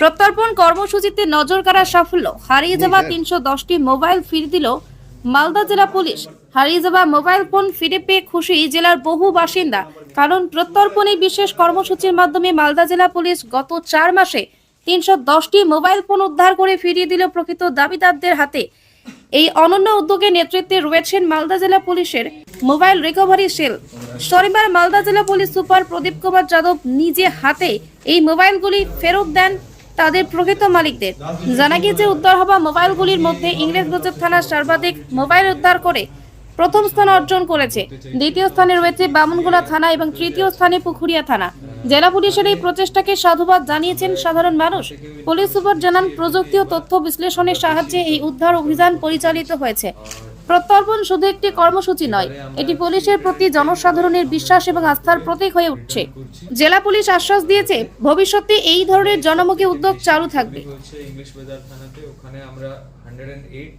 প্রত্যর্পণ কর্মসূচিতে নজর কাড়া সাফল্য। হারিয়ে যাওয়া তিনশো দশটি মোবাইল ফিরে দিল মালদা জেলা পুলিশ। হারিয়ে যাওয়া মোবাইল ফোন ফিরে পেয়ে খুশি জেলার বহু বাসিন্দা। কারণ প্রত্যর্পণে বিশেষ কর্মসূচির মাধ্যমে মালদা জেলা পুলিশ গত চার মাসে তিনশো দশটি মোবাইল ফোন উদ্ধার করে ফিরিয়ে দিল প্রকৃত দাবিদারদের হাতে। এই অনন্য উদ্যোগে নেতৃত্বে রয়েছেন মালদা জেলা পুলিশের মোবাইল রিকভারি সেল। শনিবার মালদা জেলা পুলিশ সুপার প্রদীপ কুমার যাদব নিজে হাতে এই মোবাইলগুলি ফেরত দেন তাদের প্রকৃত মালিকদের। জানা গিয়েছে, উদ্ধার হওয়া মোবাইলগুলির মধ্যে ইংরেজ বাজার থানা সর্বাধিক মোবাইল উদ্ধার করে প্রথম স্থান অর্জন করেছে। দ্বিতীয় স্থানে রয়েছে বামুনগোলা থানা এবং তৃতীয় স্থানে পুখুরিয়া থানা। জেলা পুলিশের এই প্রচেষ্টাকে সাধুবাদ জানিয়েছেন সাধারণ মানুষ। পুলিশ সুপার জানান, প্রযুক্তি ও তথ্য বিশ্লেষণের সাহায্যে এই উদ্ধার অভিযান পরিচালিত হয়েছে। প্রত্যর্পণ শুধু একটি কর্মসূচি নয় এটি পুলিশের প্রতি জনসাধারণের বিশ্বাস এবং আস্থার প্রতীক হয়ে উঠছে। জেলা পুলিশ আশ্বাস দিয়েছে ভবিষ্যতে এই ধরনের জনমুখী উদ্যোগ চালু থাকবে। ইংলিশ বাজার থানাতে ওখানে আমরা hundred and eight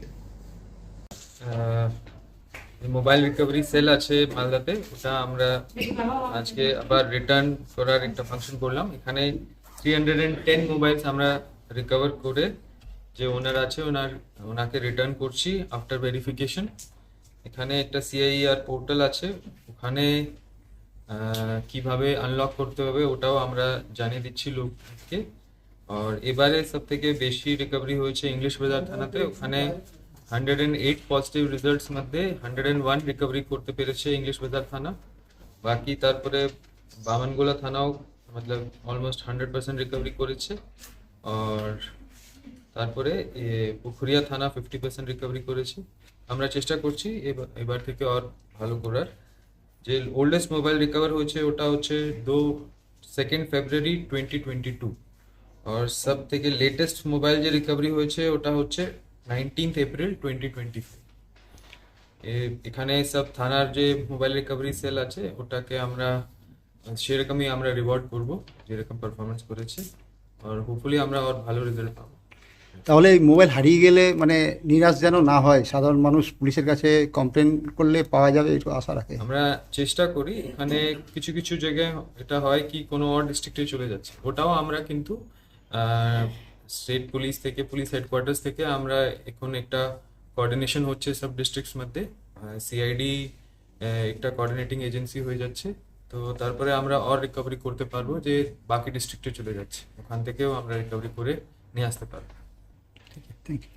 mobile recovery cell আছে মালদাতে ওটা আমরা আজকে আবার রিটার্ন করার একটা ফাংশন করলাম। এখানে three hundred and ten mobiles আমরা রিকভার করে যে ওনার আছে, ওনার, ওনাকে রিটার্ন করছি আফটার ভেরিফিকেশন এখানে একটা সিআইআর পোর্টাল আছে, ওখানে কীভাবে আনলক করতে হবে ওটাও আমরা জানিয়ে দিচ্ছি লোককে। আর এবারে সব থেকে বেশি রিকভারি হয়েছে ইংলিশ বাজার থানাতে, ওখানে hundred and eight positive results মধ্যে হান্ড্রেড অ্যান্ড ওয়ান রিকভারি করতে পেরেছে ইংলিশ বাজার থানা। বাকি তারপরে বামনগোলা থানাও, মতলব অলমোস্ট হান্ড্রেড পার্সেন্ট রিকভারি করেছে। আর তারপরে পুখুরিয়া থানা ফিফটি পার্সেন্ট রিকভারি করেছে। আমরা চেষ্টা করছি এবার এবার থেকে আর ভালো করার। যে ওল্ডেস্ট মোবাইল রিকভার হয়েছে ওটা হচ্ছে দো second February twenty twenty two আর সব থেকে লেটেস্ট মোবাইল যে রিকভারি হয়েছে ওটা হচ্ছে নাইনটিন্থ এপ্রিল টোয়েন্টি টোয়েন্টি এখানে সব থানার যে মোবাইল রিকভারি সেল আছে ওটাকে আমরা, সেরকমই আমরা রিওয়ার্ড করব, যেরকম পারফরমেন্স করেছে। আর হোপফুলি আমরা আর ভালো রেজাল্ট পাবো। তাহলে এই মোবাইল হারিয়ে গেলে মানে নিরাশ যেন না হয়, সাধারণ মানুষ পুলিশের কাছে কমপ্লেন করলে পাওয়া যাবে একটু আশা রাখে। আমরা চেষ্টা করি এখানে কিছু কিছু জায়গায় এটা হয় কি কোনো অর ডিস্ট্রিক্টে চলে যাচ্ছে। ওটাও আমরা কিন্তু স্টেট পুলিশ থেকে পুলিশ হেডকোয়ার্টার্স থেকে আমরা এখন একটা কোঅর্ডিনেশন হচ্ছে সব ডিস্ট্রিক্টস মধ্যে। সিআইডি একটা কোঅর্ডিনেটিং এজেন্সি হয়ে যাচ্ছে। তো তারপরে আমরা অর রিকভারি করতে পারব যে বাকি ডিস্ট্রিক্টে চলে যাচ্ছে। ওখান থেকেও আমরা রিকভারি করে নিয়ে আসতে পারব। Thank you.